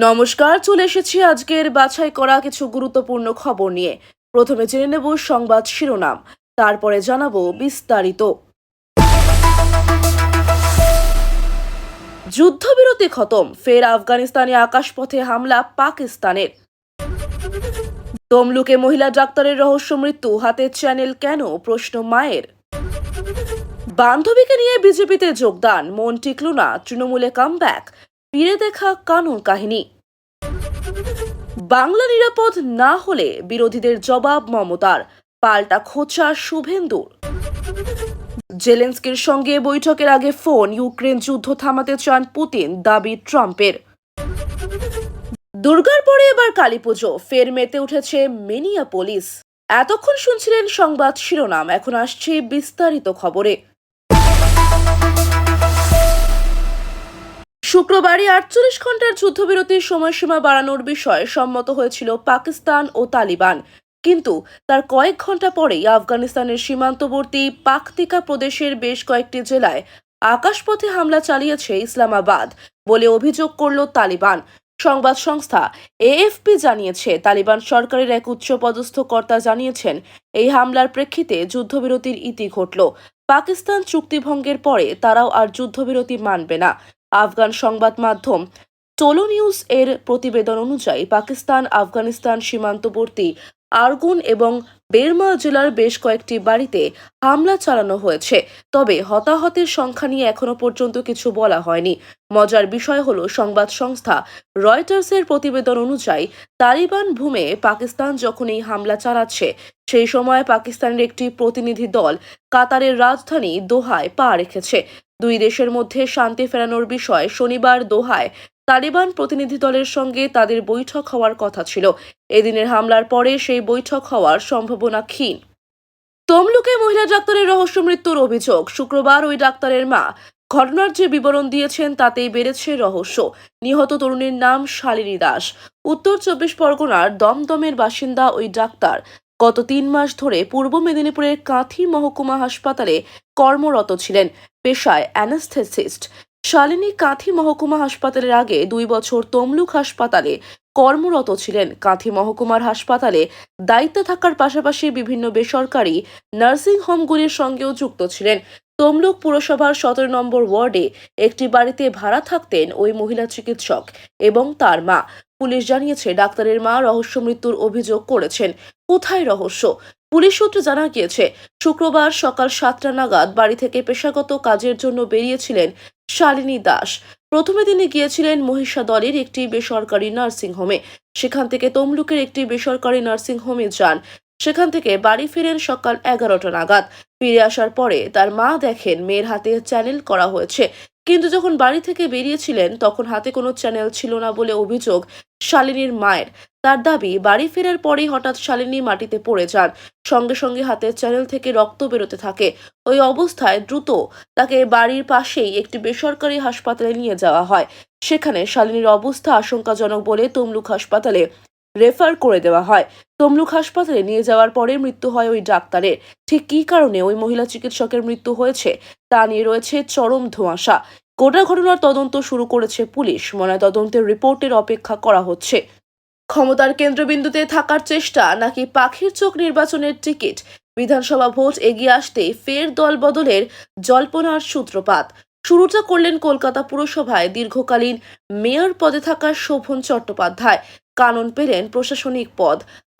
নমস্কার, চলে এসেছি আজকের বাছাই করা কিছু গুরুত্বপূর্ণ খবর নিয়ে। প্রথমে জেনে নেব সংবাদ শিরোনাম, তারপরে জানাব বিস্তারিত। যুদ্ধবিরতি খতম, ফের আফগানিস্তানে আকাশপথে হামলা পাকিস্তানের। তমলুকে মহিলা ডাক্তারের রহস্য মৃত্যু, হাতে চ্যানেল কেন? প্রশ্ন মায়ের। বান্ধবীকে নিয়ে বিজেপিতে যোগদান, মন টিকল না, তৃণমূলে কামব্যাক। ফিরে দেখা কানুন কাহিনী। বাংলা নিরাপদ না হলে বিরোধীদের জবাব মমতার, পাল্টা খোঁচা শুভেন্দুর। জেলেন্সকির সঙ্গে বৈঠকের আগে ফোন, ইউক্রেন যুদ্ধ থামাতে চান পুতিন, দাবি ট্রাম্পের। দুর্গার পরে এবার কালীপুজো, ফের মেতে উঠেছে মেনিয়া পুলিশ এতক্ষণ শুনছিলেন সংবাদ শিরোনাম, এখন আসছে বিস্তারিত খবরে। শুক্রবারই আটচল্লিশ ঘণ্টার যুদ্ধবিরতির সময়সীমা বাড়ানোর বিষয়ে সম্মত হয়েছিল পাকিস্তান ও তালিবান। কিন্তু তার কয়েক ঘণ্টা পরেই আফগানিস্তানের সীমান্তবর্তী পাকতিকা প্রদেশের বেশ কয়েকটি জেলায় আকাশপথে হামলা চালিয়েছে ইসলামাবাদ বলে অভিযোগ করল তালিবান। সংবাদ সংস্থা এএফপি জানিয়েছে, তালিবান সরকারের এক উচ্চপদস্থ কর্তা জানিয়েছেন, এই হামলার প্রেক্ষিতে যুদ্ধবিরতির ইতি ঘটল। পাকিস্তান চুক্তিভঙ্গের পরে তারাও আর যুদ্ধবিরতি মানবে না। আফগান সংবাদ মাধ্যম টোলো নিউজ এর প্রতিবেদন অনুযায়ী পাকিস্তান, আফগানিস্তান সীমান্তবর্তী আরগুন এবং বেরমা জেলার বেশ কয়েকটি বাড়িতে হামলা চালানো হয়েছে। তবে হতাহতের সংখ্যা নিয়ে এখনও পর্যন্ত কিছু বলা হয়নি। মজার বিষয় হলো সংবাদ সংস্থা রয়টার্সের প্রতিবেদন অনুযায়ী তালিবান ভূমে পাকিস্তান যখন এই হামলা চালাচ্ছে, সেই সময় পাকিস্তানের একটি প্রতিনিধি দল কাতারের রাজধানী দোহায় পা রেখেছে। দুই দেশের মধ্যে শান্তি ফেরানোর বিষয়ে শনিবার দোহায় তালিবান প্রতিনিধি দলের সঙ্গে তাদের বৈঠক হওয়ার কথা ছিল। এদিনের হামলার পরে সেই বৈঠক হওয়ার সম্ভাবনা ক্ষীণ। তমলুকে মহিলা ডাক্তারের রহস্য মৃত্যুর অভিযোগ। শুক্রবার ওই ডাক্তারের মা ঘটনার যে বিবরণ দিয়েছেন তাতেই বেড়েছে রহস্য। নিহত তরুণীর নাম শালিনী দাস। উত্তর চব্বিশ পরগনার দমদমের বাসিন্দা ওই ডাক্তার। গত তিন মাস ধরে পূর্ব মেদিনীপুরের কাঁথি মহকুমা হাসপাতালে কর্মরত ছিলেন পেশায় অ্যানাস্থেসিস্ট। শালিনী কাঁথি মহকুমা হাসপাতালের আগে দুই বছর তমলুক হাসপাতালে কর্মরত ছিলেন। কাঁথি মহকুমার হাসপাতালে দায়িত্বে থাকার পাশাপাশি বিভিন্ন বেসরকারি নার্সিং হোমগুলির সঙ্গেও যুক্ত ছিলেন। তমলুক পুরসভার সতেরো নম্বর ওয়ার্ডে একটি বাড়িতে ভাড়া থাকতেন ওই মহিলা চিকিৎসক এবং তার মা। পুলিশ জানিয়েছে, ডাক্তারের মা রহস্য মৃত্যুর অভিযোগ করেছেন। কোথায় রহস্য? পুলিশ সূত্রে জানা গিয়েছে, শুক্রবার সকাল সাতটা নাগাদ বাড়ি থেকে পেশাগত কাজের জন্য বেরিয়েছিলেন শালিনী দাস। প্রথমে তিনি গিয়েছিলেন মহিষাদলের একটি বেসরকারি নার্সিং হোমে। সেখান থেকে তমলুকের একটি বেসরকারি নার্সিং হোমে যান। সেখান থেকে বাড়ি ফেরেন সকাল এগারোটা নাগাদ। ফিরে আসার পরে তার মা দেখেন মেয়ের হাতে চ্যানেল করা হয়েছে। কিন্তু যখন বাড়ি থেকে বেরিয়েছিলেন, তখন হাতে কোনো চ্যানেল ছিল না বলে অভিযোগ শালিনীর মায়ের। তার দাবি, বাড়ি ফেরার পরেই হঠাৎ শালিনী মাটিতে পড়ে যান। সঙ্গে সঙ্গে হাতের চ্যানেল থেকে রক্ত বেরোতে থাকে। ওই অবস্থায় দ্রুত তাকে বাড়ির পাশেই একটি বেসরকারি হাসপাতালে নিয়ে যাওয়া হয়। সেখানে শালিনীর অবস্থা আশঙ্কাজনক বলে তমলুক হাসপাতালে রেফার করে দেওয়া হয়। তমলুক হাসপাতালে নিয়ে যাওয়ার পরে মৃত্যু হয় ওই ডাক্তারের। ঠিক কী কারণে ওই মহিলা চিকিৎসকের মৃত্যু হয়েছে, তা নিয়ে রয়েছে চরম ধোঁয়াশা। গোটা ঘটনার তদন্ত শুরু করেছে পুলিশ। ময়নাতদন্তের রিপোর্টের অপেক্ষা করা হচ্ছে। ক্ষমতার কেন্দ্রবিন্দুতে থাকার চেষ্টা, নাকি পাখির চোখ নির্বাচনের টিকিট? বিধানসভা ভোট এগিয়ে আসতে ফের দল বদলের জল্পনার সূত্রপাত। শুরুটা করলেন কলকাতা পুরসভায়। দীর্ঘকালীন মেয়র পদে থাকা শোভন চট্টোপাধ্যায় কানন পেলেন প্রশাসনিক পদ।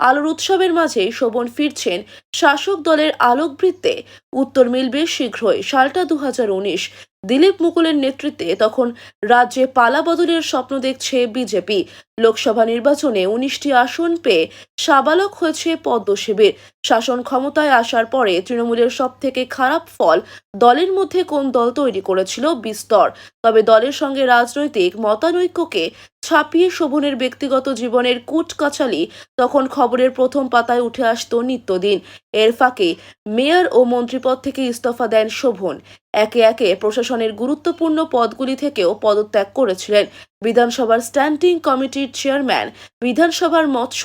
আলোর উৎসবের মাঝে শোভন ফিরছেন শাসক দলের আলোকবৃত্তে। উত্তর মিলবে শীঘ্রই, সালটা দু উনিশ। দিলীপ মুকুলের নেতৃত্বে তখন রাজ্যে পালা বদলের স্বপ্ন দেখছে বিজেপি। লোকসভা নির্বাচনে উনিশটি আসন পেয়ে সাবালক হয়েছে পদ্মশিবির শাসন ক্ষমতায় আসার পরে তৃণমূলের সব থেকে খারাপ ফল দলের মধ্যে কোন দল তৈরি করেছিল বিস্তর। তবে দলের সঙ্গে রাজনৈতিক মতানৈক্যকে ছাপিয়ে শোভনের ব্যক্তিগত জীবনের কুটকাচালি তখন খবরের প্রথম পাতায় উঠে আসত নিত্যদিন। এর ফাঁকে মেয়র ও মন্ত্রীপদ থেকে ইস্তফা দেন শোভন। একে একে প্রশাসনের গুরুত্বপূর্ণ পদগুলি থেকেও পদত্যাগ করেছিলেন। বিধানসভার স্ট্যান্ডিং কমিটির চেয়ারম্যান, বিধানসভার মৎস্য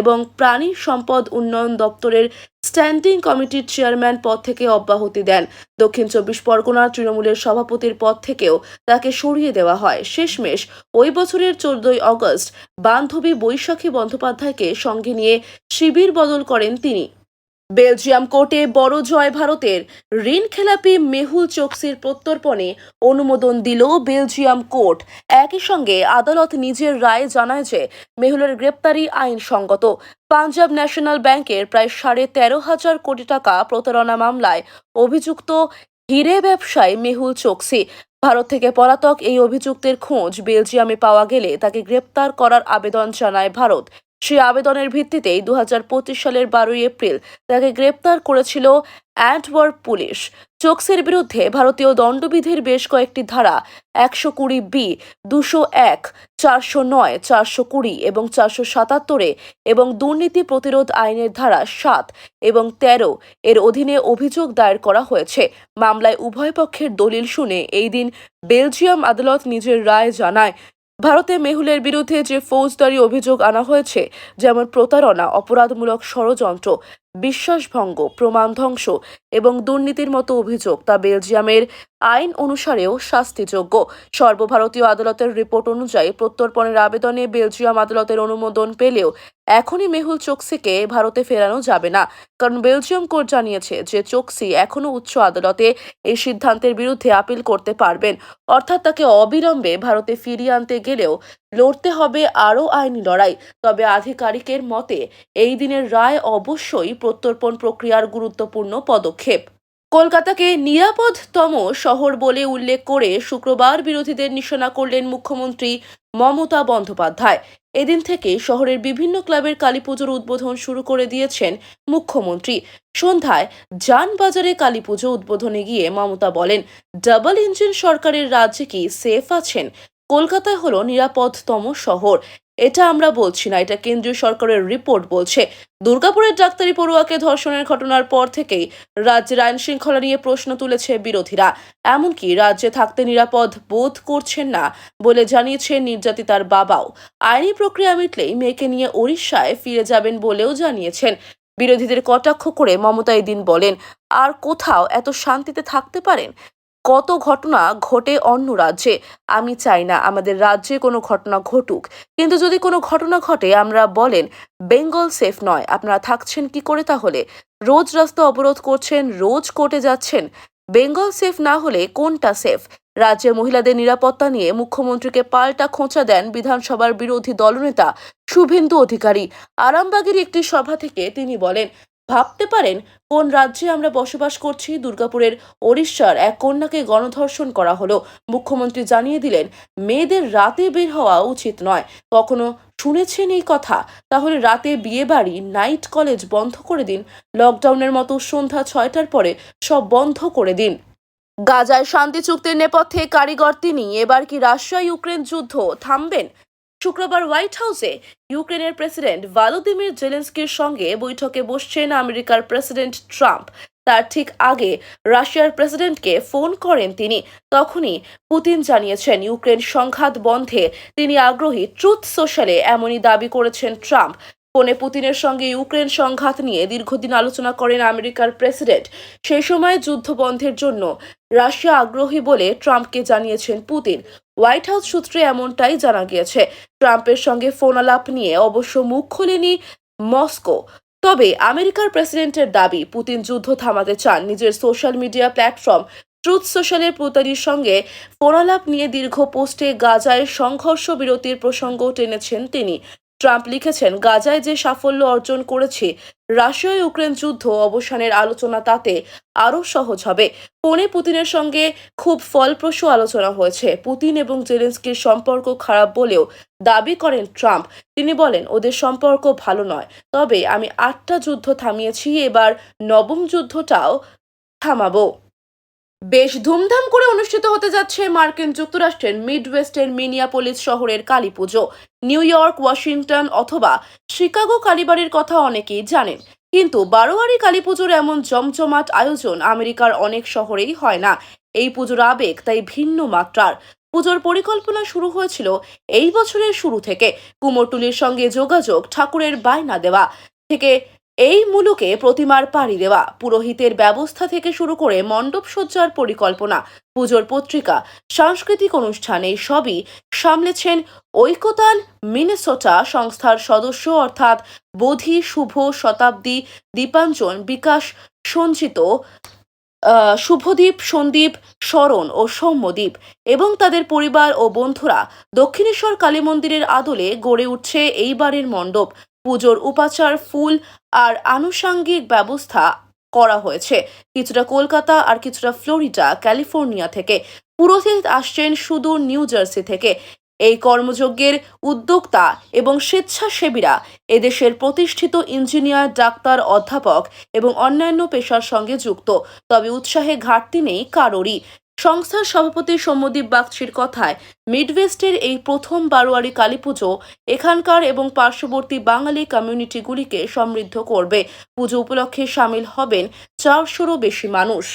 এবং প্রাণী সম্পদ উন্নয়ন দপ্তরের স্ট্যান্ডিং কমিটির চেয়ারম্যান পদ থেকে অব্যাহতি দেন। দক্ষিণ চব্বিশ পরগনার তৃণমূলের সভাপতির পদ থেকেও তাকে সরিয়ে দেওয়া হয়। শেষমেশ ওই বছরের চোদ্দই অগস্ট বান্ধবী বৈশাখী বন্দ্যোপাধ্যায়কে সঙ্গে নিয়ে শিবির বদল করেন তিনি। বেলজিয়াম কোর্টে বড় জয় ভারতের ঋণ খেলাপি মেহুল চোকসির প্রত্যর্পণে অনুমোদন দিল বেলজিয়াম কোর্ট। একই সঙ্গে আদালত নিজের রায়ে জানায় যে মেহুলের গ্রেপ্তারি আইনসঙ্গত পাঞ্জাব ন্যাশনাল ব্যাংকের প্রায় সাড়ে তেরো হাজার কোটি টাকা প্রতারণা মামলায় অভিযুক্ত হিরে ব্যবসায়ী মেহুল চোকসি। ভারত থেকে পলাতক এই অভিযুক্তের খোঁজ বেলজিয়ামে পাওয়া গেলে তাকে গ্রেপ্তার করার আবেদন জানায় ভারত। সেই আবেদনের ভিত্তিতেই দু হাজার পঁচিশ সালের বারোই এপ্রিল তাকে গ্রেপ্তার করেছিল অ্যান্টওয়ার্প পুলিশ। চোকসের বিরুদ্ধে ভারতীয় দণ্ডবিধির বেশ কয়েকটি ধারা, একশো কুড়ি বি, দুশো এক, চারশো নয়, চারশো কুড়ি এবং চারশো সাতাত্তরে এবং দুর্নীতি প্রতিরোধ আইনের ধারা সাত এবং তেরো এর অধীনে অভিযোগ দায়ের করা হয়েছে। মামলায় উভয় পক্ষের দলিল শুনে এই দিন বেলজিয়াম আদালত নিজের রায় জানায়। ভারতে মেহুলের বিরুদ্ধে যে ফৌজদারি অভিযোগ আনা হয়েছে, যেমন প্রতারণা, অপরাধমূলক ষড়যন্ত্র, বিশ্বাসভঙ্গ, প্রমাণ ধ্বংস এবং দুর্নীতির মতো অভিযোগ তা বেলজিয়ামের আইন অনুসারেও শাস্তিযোগ্য। সর্বভারতীয় আদালতের রিপোর্ট অনুযায়ী প্রত্যর্পণের আবেদনে বেলজিয়াম আদালতের অনুমোদন পেলেও এখনই মেহুল চোকসিকে ভারতে ফেরানো যাবে না। কারণ বেলজিয়াম কোর্ট জানিয়েছে যে চোকসি এখনও উচ্চ আদালতে এই সিদ্ধান্তের বিরুদ্ধে আপিল করতে পারবেন। অর্থাৎ তাকে অবিলম্বে ভারতে ফিরিয়ে আনতে গেলেও লড়তে হবে আরও আইনি লড়াই। তবে আধিকারিকের মতে, এই দিনের রায় অবশ্যই প্রত্যর্পণ প্রক্রিয়ার গুরুত্বপূর্ণ পদক্ষেপ। কলকাতাকে নিরাপদতম শহর বলে উল্লেখ করে শুক্রবার বিরোধীদের নিশানা করলেন মুখ্যমন্ত্রী মমতা বন্দ্যোপাধ্যায়। এদিন থেকে শহরের বিভিন্ন ক্লাবের কালীপুজোর উদ্বোধন শুরু করে দিয়েছেন মুখ্যমন্ত্রী। সন্ধ্যায় যানবাজারে কালীপুজো উদ্বোধনে গিয়ে মমতা বলেন, ডাবল ইঞ্জিন সরকারের রাজ্যে কি সেফ আছেন? কলকাতায় হলো নিরাপদতম শহর। এটা আমরা বলছি না, এটা কেন্দ্রীয় সরকারের রিপোর্ট বলছে। দুর্গাপুরের ডাক্তারি পড়ুয়াকে ধর্ষণের ঘটনার পর থেকেই রাজ্যের আইন শৃঙ্খলা নিয়ে প্রশ্ন তুলেছে বিরোধীরা। এমনকি রাজ্যে থাকতে নিরাপদ বোধ করছেন না বলে জানিয়েছেন নির্যাতিতার বাবাও। আইনি প্রক্রিয়া মিটলেই মেয়েকে নিয়ে ওড়িশায় ফিরে যাবেন বলেও জানিয়েছেন। বিরোধীদের কটাক্ষ করে মমতা এদিন বলেন, আর কোথাও এত শান্তিতে থাকতে পারেন? কত ঘটনা ঘটে অন্য রাজ্যে, আমি চাই না আমাদের রাজ্যে কোনো ঘটনা ঘটুক। কিন্তু যদি কোনো ঘটনা ঘটে, আমরা বলেন, বেঙ্গল সেফ নয়, আপনারা থাকছেন কি করে তাহলে? রোজ রাস্তা অবরোধ করছেন, রোজ কোর্টে যাচ্ছেন। বেঙ্গল সেফ না হলে কোনটা সেফ? রাজ্যে মহিলাদের নিরাপত্তা নিয়ে মুখ্যমন্ত্রীকে পাল্টা খোঁচা দেন বিধানসভার বিরোধী দলনেতা শুভেন্দু অধিকারী। আরামবাগের একটি সভা থেকে তিনি বলেন ভাবতে পারেন কোন রাজ্যে আমরা বসবাস করছি? দুর্গাপুরের ওড়িশার এক কন্যাকে গণধর্ষণ করা হলো। মুখ্যমন্ত্রী জানিয়ে দিলেন, মেয়েদের রাতে বের হওয়া উচিত নয়। কখনো শুনেছেন এই কথা? তাহলে রাতে বিয়ে বাড়ি নাইট কলেজ বন্ধ করে দিন। লকডাউনের মতো সন্ধ্যা ছয়টার পরে সব বন্ধ করে দিন। গাজায় শান্তি চুক্তির নেপথ্যে কারিগর তিনি। এবার কি রাশিয়া ইউক্রেন যুদ্ধ থামবেন? শুক্রবার হোয়াইট হাউসে ইউক্রেনের প্রেসিডেন্ট ভালোদিমির জেলেন্সকির সঙ্গে বৈঠকে বসছেন আমেরিকার প্রেসিডেন্ট ট্রাম্প। তার ঠিক আগে রাশিয়ার প্রেসিডেন্টকে ফোন করেন তিনি। তখনই পুতিন জানিয়েছেন, ইউক্রেন সংঘাত বন্ধে তিনি আগ্রহী, ট্রুথ সোশ্যালে এমনই দাবি করেছেন ট্রাম্প। ফোনে পুতিনের সঙ্গে ইউক্রেন সংঘাত নিয়ে দীর্ঘদিন আলোচনা করেন আমেরিকার প্রেসিডেন্ট। সেই সময় যুদ্ধ বন্ধের জন্য রাশিয়া আগ্রহী বলে ট্রাম্পকে জানিয়েছেন পুতিন। হোয়াইট হাউস সূত্রে এমনটাই জানা গিয়েছে। ট্রাম্পের সঙ্গে ফোন আলাপ নিয়ে অবশ্য মুখ খোলেনি মস্কো। তবে আমেরিকার প্রেসিডেন্টের দাবি, পুতিন যুদ্ধ থামাতে চান। নিজের সোশ্যাল মিডিয়া প্ল্যাটফর্ম ট্রুথ সোশ্যালের পুতারির সঙ্গে ফোনালাপ নিয়ে দীর্ঘ পোস্টে গাজায় সংঘর্ষ বিরতির প্রসঙ্গ টেনেছেন তিনি। ট্রাম্প লিখেছেন, গাজায় যে সাফল্য অর্জন করেছে রাশিয়া ইউক্রেন যুদ্ধ অবসানের আলোচনা তাতে আরও সহজ হবে। ফোনে পুতিনের সঙ্গে খুব ফলপ্রসূ আলোচনা হয়েছে। পুতিন এবং জেলেন্সকির সম্পর্ক খারাপ বলেও দাবি করেন ট্রাম্প। তিনি বলেন, ওদের সম্পর্ক ভালো নয়। তবে আমি আটটা যুদ্ধ থামিয়েছি, এবার নবম যুদ্ধটাও থামাবো। বেশ ধুমধাম করে অনুষ্ঠিত হতে যাচ্ছে মার্কিন যুক্তরাষ্ট্রের মিডওয়েস্টের মিনিয়াপোলিস শহরের Kali Puja. New York, Washington অথবা শিকাগো কালীবাড়ির কথা অনেকেই জানেন। কিন্তু বারোয়ারি কালী পুজোর এমন জমজমাট আয়োজন আমেরিকার অনেক শহরেই হয় না। এই পুজোর আবেগ তাই ভিন্ন মাত্রার। পুজোর পরিকল্পনা শুরু হয়েছিল এই বছরের শুরু থেকে। কুমোরটুলির সঙ্গে যোগাযোগ, ঠাকুরের বায়না দেওয়া থেকে এই মূলকে প্রতিমার পাড়ি দেওয়া, পুরোহিতের ব্যবস্থা থেকে শুরু করে মণ্ডপ সজ্জার পরিকল্পনা, পুজোর পত্রিকা, সাংস্কৃতিক অনুষ্ঠান সবই সামলেছেন ঐকতান মিনেসোটা সংস্থার সদস্য অর্থাৎ বোধি শুভ শতাব্দী দীপাঞ্জন বিকাশ সঞ্চিত শুভদীপ, সন্দীপ, শরণ ও সৌম্যদ্বীপ এবং তাদের পরিবার ও বন্ধুরা দক্ষিণেশ্বর কালী মন্দিরের আদলে গড়ে উঠছে এইবারের মণ্ডপ। পুজোর উপাচার, ফুল আর আনুষাঙ্গিক ব্যবস্থা করা হয়েছে। কিছুটা কলকাতা আর কিছুটা ফ্লোরিডা, ক্যালিফোর্নিয়া থেকে পুরোহিত আসছেন সুদূর নিউ জার্সি থেকে। এই কর্মযজ্ঞের উদ্যোক্তা এবং স্বেচ্ছাসেবীরা এদেশের প্রতিষ্ঠিত ইঞ্জিনিয়ার, ডাক্তার, অধ্যাপক এবং অন্যান্য পেশার সঙ্গে যুক্ত। তবে উৎসাহে ঘাটতি নেই কারোরই। সংস্থার সভাপতি সৌম্যদীপ বাগচির কথায়, মিডওয়েস্টের এই প্রথম বারোয়ারি কালীপুজো এখানকার এবং পার্শ্ববর্তী বাঙালি কমিউনিটিগুলিকে সমৃদ্ধ করবে। পুজো উপলক্ষে সামিল হবেন চারশোরও বেশি মানুষ।